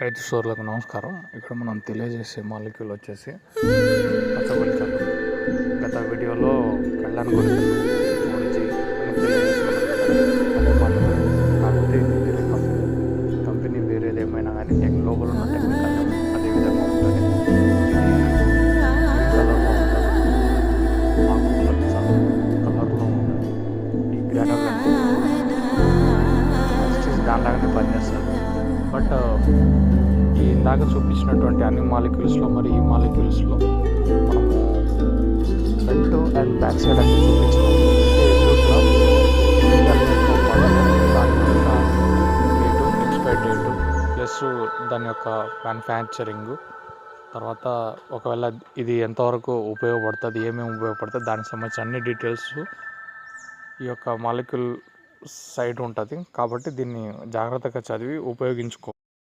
రైతు సోర్లకు నమస్కారం. ఇక్కడ మనం తెలియజేసే మాలిక్యూల్ వచ్చేసి పచ్చగొలి గత వీడియోలో కళ్ళను గురించి గురించి కాకపోతే కంపెనీ వేరేది ఏమైనా కానీ లోపల ఉన్న టెక్నికల్ అదే విధంగా ఉంటుంది. ఇది గ్రీన్ బట్ ఈ ఇందాక చూపించినటువంటి అన్ని మాలిక్యూల్స్లో మరి ఈ మాలిక్యూల్స్లో మనము ఫ్రంట్ అండ్ బ్యాక్ సైడ్ అన్ని చూపించినాం డేటు ఎక్స్పైర్ డేటు ప్లస్ దాని యొక్క మ్యానుఫ్యాక్చరింగ్ తర్వాత ఒకవేళ ఇది ఎంతవరకు ఉపయోగపడుతుంది ఏమేమి ఉపయోగపడుతుంది దానికి సంబంధించిన అన్ని డీటెయిల్స్ ఈ యొక్క మాలిక్యూల్ సైట్ ఉంటుంది. కాబట్టి దీన్ని జాగ్రత్తగా చదివి ఉపయోగించుకో